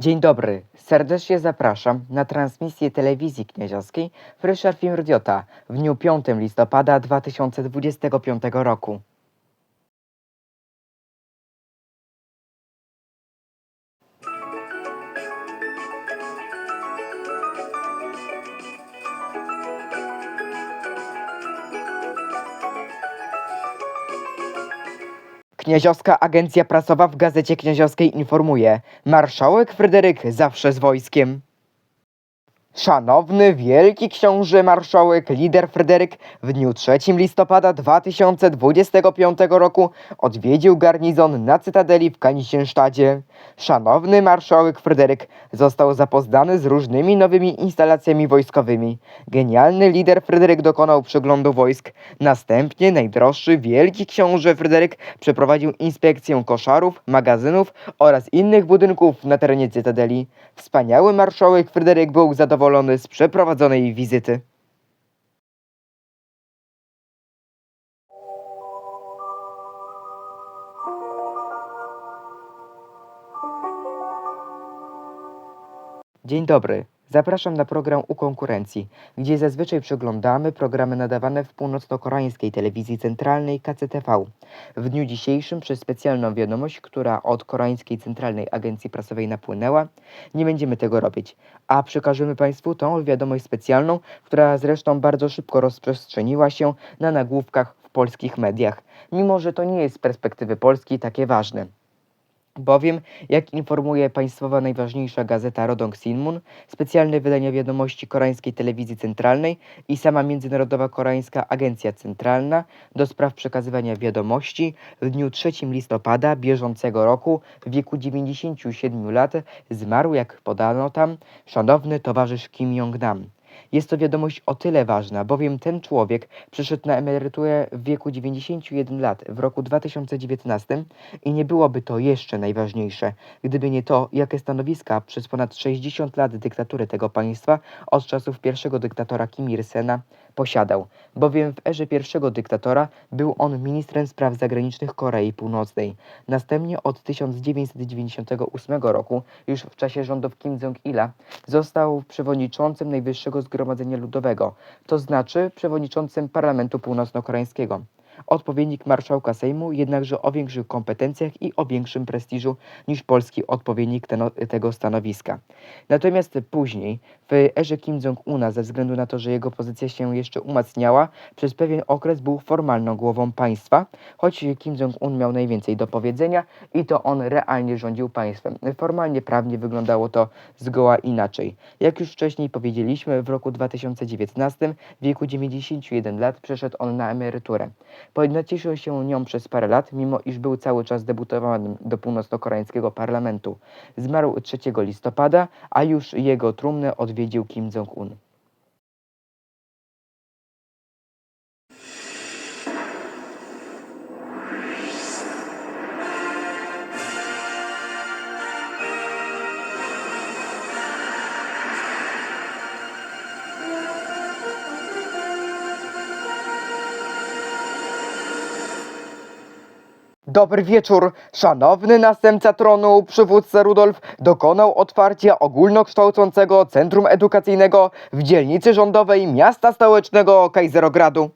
Dzień dobry, serdecznie zapraszam na transmisję telewizji knieziowskiej Fryscher Film Radiota w dniu 5 listopada 2025 roku. Knieziowska Agencja Prasowa w Gazecie Knieziowskiej informuje Marszałek Fryderyk zawsze z wojskiem. Szanowny Wielki Książę Marszałek Lider Fryderyk w dniu 3 listopada 2025 roku odwiedził garnizon na Cytadeli w Kaniśnięsztadzie. Szanowny Marszałek Fryderyk został zapoznany z różnymi nowymi instalacjami wojskowymi. Genialny lider Fryderyk dokonał przeglądu wojsk. Następnie najdroższy Wielki Książę Fryderyk przeprowadził inspekcję koszarów, magazynów oraz innych budynków na terenie Cytadeli. Wspaniały Marszałek Fryderyk był zadowolony z przeprowadzonej wizyty. Dzień dobry. Zapraszam na program U Konkurencji, gdzie zazwyczaj przeglądamy programy nadawane w północno-koreańskiej telewizji centralnej KCTV. W dniu dzisiejszym przez specjalną wiadomość, która od koreańskiej centralnej agencji prasowej napłynęła, nie będziemy tego robić, a przekażemy Państwu tą wiadomość specjalną, która zresztą bardzo szybko rozprzestrzeniła się na nagłówkach w polskich mediach, mimo że to nie jest z perspektywy Polski takie ważne. Bowiem, jak informuje państwowa najważniejsza gazeta Rodong Sinmun, specjalne wydania wiadomości koreańskiej telewizji centralnej i sama Międzynarodowa Koreańska Agencja Centralna do spraw przekazywania wiadomości w dniu 3 listopada bieżącego roku w wieku 97 lat zmarł, jak podano tam, szanowny towarzysz Kim Jong-nam. Jest to wiadomość o tyle ważna, bowiem ten człowiek przyszedł na emeryturę w wieku 91 lat w roku 2019 i nie byłoby to jeszcze najważniejsze, gdyby nie to, jakie stanowiska przez ponad 60 lat dyktatury tego państwa od czasów pierwszego dyktatora Kim Il-sena posiadał, bowiem w erze pierwszego dyktatora był on ministrem spraw zagranicznych Korei Północnej. Następnie od 1998 roku, już w czasie rządów Kim Jong-ila, został przewodniczącym Najwyższego Zgromadzenia Ludowego, to znaczy przewodniczącym Parlamentu Północno-Koreańskiego. Odpowiednik marszałka Sejmu jednakże o większych kompetencjach i o większym prestiżu niż polski odpowiednik teno, tego stanowiska. Natomiast później, w erze Kim Jong-una, ze względu na to, że jego pozycja się jeszcze umacniała, przez pewien okres był formalną głową państwa, choć Kim Jong-un miał najwięcej do powiedzenia i to on realnie rządził państwem. Formalnie, prawnie wyglądało to zgoła inaczej. Jak już wcześniej powiedzieliśmy, w roku 2019 w wieku 91 lat przeszedł on na emeryturę. Pojednoczył się nią przez parę lat, mimo iż był cały czas debutowanym do północno-koreańskiego parlamentu. Zmarł 3 listopada, a już jego trumnę odwiedził Kim Jong-un. Dobry wieczór, szanowny następca tronu, przywódca Rudolf dokonał otwarcia ogólnokształcącego centrum edukacyjnego w dzielnicy rządowej miasta stołecznego Kajzerogradu.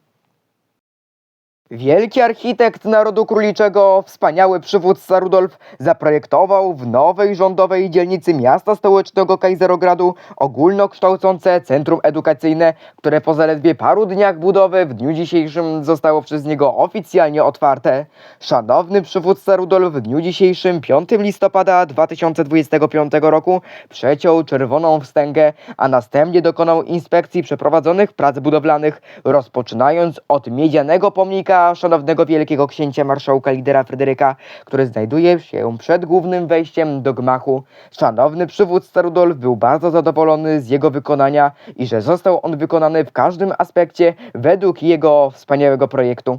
Wielki architekt narodu króliczego, wspaniały przywódca Rudolf zaprojektował w nowej rządowej dzielnicy miasta stołecznego Kajzerogradu ogólnokształcące centrum edukacyjne, które po zaledwie paru dniach budowy w dniu dzisiejszym zostało przez niego oficjalnie otwarte. Szanowny przywódca Rudolf w dniu dzisiejszym, 5 listopada 2025 roku, przeciął czerwoną wstęgę, a następnie dokonał inspekcji przeprowadzonych prac budowlanych, rozpoczynając od miedzianego pomnika szanownego wielkiego księcia marszałka lidera Fryderyka, który znajduje się przed głównym wejściem do gmachu. Szanowny przywódca Rudolf był bardzo zadowolony z jego wykonania i że został on wykonany w każdym aspekcie według jego wspaniałego projektu.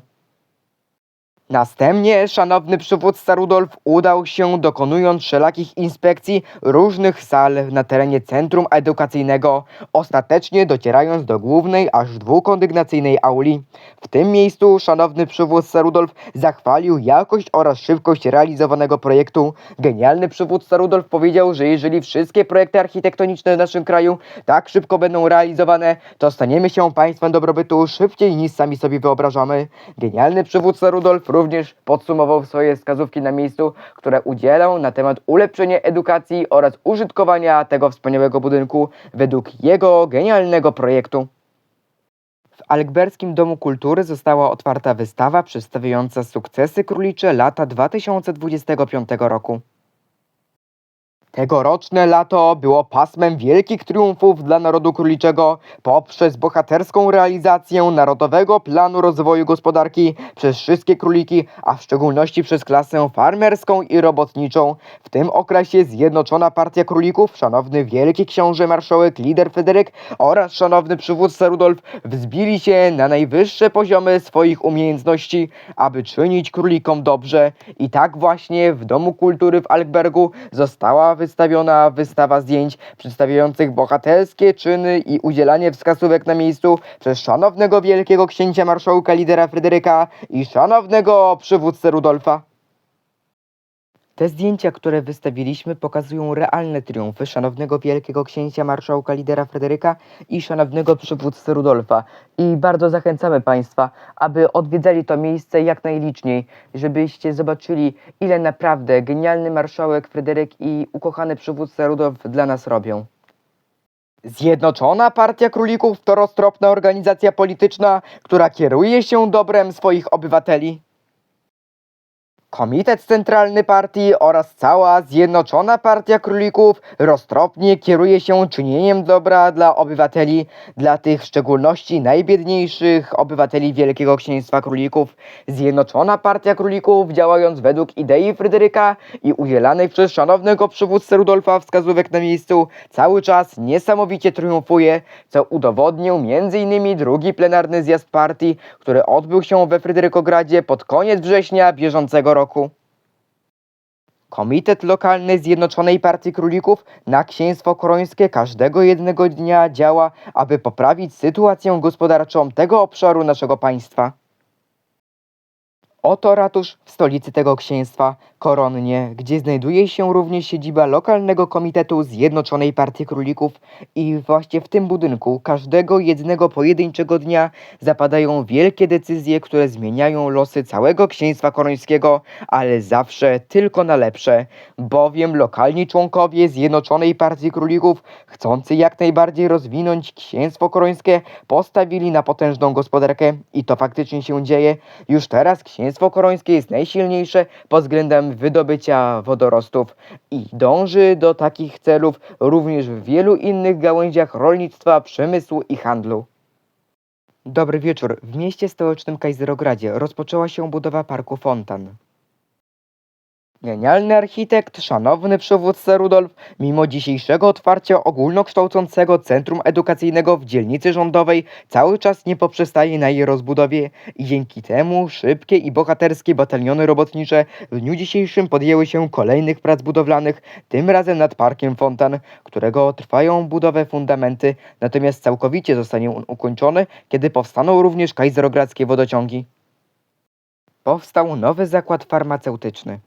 Następnie szanowny przywódca Rudolf udał się, dokonując wszelakich inspekcji różnych sal na terenie centrum edukacyjnego, ostatecznie docierając do głównej, aż dwukondygnacyjnej auli. W tym miejscu szanowny przywódca Rudolf zachwalił jakość oraz szybkość realizowanego projektu. Genialny przywódca Rudolf powiedział, że jeżeli wszystkie projekty architektoniczne w naszym kraju tak szybko będą realizowane, to staniemy się państwem dobrobytu szybciej niż sami sobie wyobrażamy. Genialny przywódca Rudolf również podsumował swoje wskazówki na miejscu, które udzielał na temat ulepszenia edukacji oraz użytkowania tego wspaniałego budynku według jego genialnego projektu. W Alkberskim Domu Kultury została otwarta wystawa przedstawiająca sukcesy królicze lata 2025 roku. Tegoroczne lato było pasmem wielkich triumfów dla narodu króliczego poprzez bohaterską realizację Narodowego Planu Rozwoju Gospodarki przez wszystkie króliki, a w szczególności przez klasę farmerską i robotniczą. W tym okresie Zjednoczona Partia Królików, szanowny wielki książę marszałek lider Fryderyk oraz szanowny przywódca Rudolf wzbili się na najwyższe poziomy swoich umiejętności, aby czynić królikom dobrze. I tak właśnie w Domu Kultury w Alkbergu została wystawiona wystawa zdjęć przedstawiających bohaterskie czyny i udzielanie wskazówek na miejscu przez szanownego wielkiego księcia marszałka lidera Fryderyka i szanownego przywódcę Rudolfa. Te zdjęcia, które wystawiliśmy, pokazują realne triumfy szanownego wielkiego księcia marszałka lidera Fryderyka i szanownego przywódcy Rudolfa. I bardzo zachęcamy Państwa, aby odwiedzali to miejsce jak najliczniej, żebyście zobaczyli, ile naprawdę genialny marszałek Fryderyk i ukochany przywódca Rudolf dla nas robią. Zjednoczona Partia Królików to roztropna organizacja polityczna, która kieruje się dobrem swoich obywateli. Komitet Centralny Partii oraz cała Zjednoczona Partia Królików roztropnie kieruje się czynieniem dobra dla obywateli, dla tych w szczególności najbiedniejszych obywateli Wielkiego Księstwa Królików. Zjednoczona Partia Królików, działając według idei Fryderyka i udzielanych przez szanownego przywódcę Rudolfa wskazówek na miejscu, cały czas niesamowicie triumfuje, co udowodnił m.in. drugi plenarny zjazd partii, który odbył się we Fryderykogradzie pod koniec września bieżącego roku. Komitet Lokalny Zjednoczonej Partii Królików na Księstwo Korońskie każdego jednego dnia działa, aby poprawić sytuację gospodarczą tego obszaru naszego państwa. Oto ratusz w stolicy tego księstwa, Koronnie, gdzie znajduje się również siedziba lokalnego komitetu Zjednoczonej Partii Królików. I właśnie w tym budynku każdego jednego pojedynczego dnia zapadają wielkie decyzje, które zmieniają losy całego księstwa korońskiego, ale zawsze tylko na lepsze, bowiem lokalni członkowie Zjednoczonej Partii Królików, chcący jak najbardziej rozwinąć księstwo korońskie, postawili na potężną gospodarkę. I to faktycznie się dzieje. Już teraz księstwo korońskie jest najsilniejsze pod względem wydobycia wodorostów i dąży do takich celów również w wielu innych gałęziach rolnictwa, przemysłu i handlu. Dobry wieczór. W mieście stołecznym Kajzerogradzie rozpoczęła się budowa parku fontan. Genialny architekt, szanowny przywódca Rudolf, mimo dzisiejszego otwarcia ogólnokształcącego centrum edukacyjnego w dzielnicy rządowej, cały czas nie poprzestaje na jej rozbudowie i dzięki temu szybkie i bohaterskie bataliony robotnicze w dniu dzisiejszym podjęły się kolejnych prac budowlanych, tym razem nad parkiem Fontan, którego trwają budowę fundamenty, natomiast całkowicie zostanie on ukończony, kiedy powstaną również kajzerogradzkie wodociągi. Powstał nowy zakład farmaceutyczny.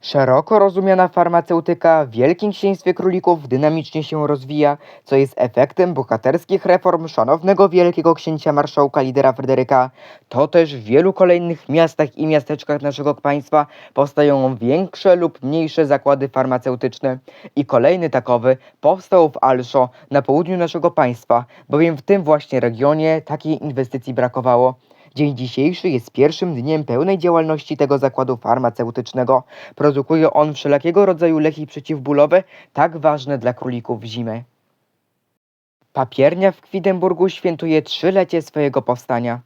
Szeroko rozumiana farmaceutyka w Wielkim Księstwie Królików dynamicznie się rozwija, co jest efektem bohaterskich reform szanownego wielkiego księcia marszałka lidera Fryderyka. To też w wielu kolejnych miastach i miasteczkach naszego państwa powstają większe lub mniejsze zakłady farmaceutyczne. I kolejny takowy powstał w Alszo na południu naszego państwa, bowiem w tym właśnie regionie takiej inwestycji brakowało. Dzień dzisiejszy jest pierwszym dniem pełnej działalności tego zakładu farmaceutycznego. Produkuje on wszelkiego rodzaju leki przeciwbólowe, tak ważne dla królików w zimę. Papiernia w Kwidemburgu świętuje trzylecie swojego powstania.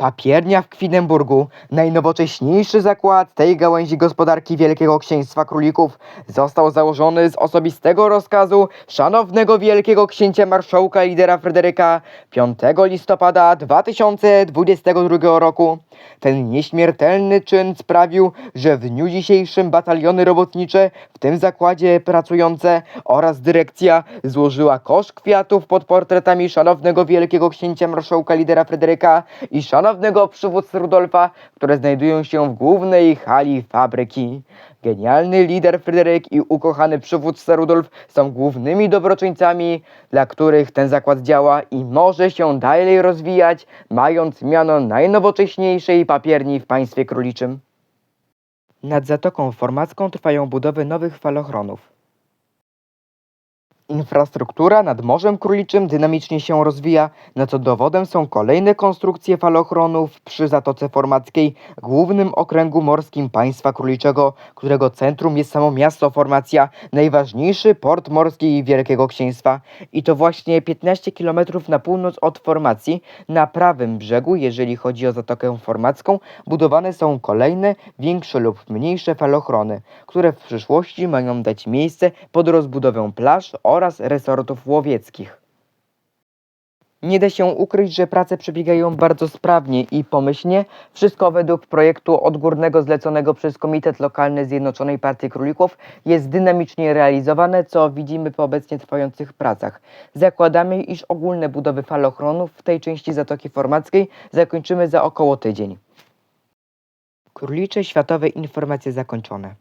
Papiernia w Kwidemburgu, najnowocześniejszy zakład tej gałęzi gospodarki Wielkiego Księstwa Królików, został założony z osobistego rozkazu szanownego Wielkiego Księcia Marszałka lidera Fryderyka 5 listopada 2022 roku. Ten nieśmiertelny czyn sprawił, że w dniu dzisiejszym bataliony robotnicze, w tym zakładzie pracujące oraz dyrekcja złożyła kosz kwiatów pod portretami szanownego Wielkiego Księcia Marszałka lidera Fryderyka i szanownego przywódcy Rudolfa, które znajdują się w głównej hali fabryki. Genialny lider Fryderyk i ukochany przywódca Rudolf są głównymi dobroczyńcami, dla których ten zakład działa i może się dalej rozwijać, mając miano najnowocześniejszej papierni w państwie króliczym. Nad Zatoką Formacką trwają budowy nowych falochronów. Infrastruktura nad Morzem Króliczym dynamicznie się rozwija, na co dowodem są kolejne konstrukcje falochronów przy Zatoce Formackiej, głównym okręgu morskim państwa króliczego, którego centrum jest samo miasto Formacja, najważniejszy port morski Wielkiego Księstwa. I to właśnie 15 km na północ od Formacji, na prawym brzegu, jeżeli chodzi o Zatokę Formacką, budowane są kolejne, większe lub mniejsze falochrony, które w przyszłości mają dać miejsce pod rozbudowę plaż oraz resortów łowieckich. Nie da się ukryć, że prace przebiegają bardzo sprawnie i pomyślnie. Wszystko według projektu odgórnego zleconego przez Komitet Lokalny Zjednoczonej Partii Królików jest dynamicznie realizowane, co widzimy po obecnie trwających pracach. Zakładamy, iż ogólne budowy falochronów w tej części Zatoki Formackiej zakończymy za około tydzień. Królicze Światowe Informacje zakończone.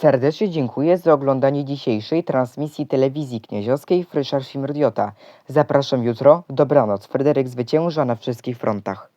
Serdecznie dziękuję za oglądanie dzisiejszej transmisji telewizji knieziowskiej Frysza Simrdiota. Zapraszam jutro. Dobranoc. Fryderyk zwycięża na wszystkich frontach.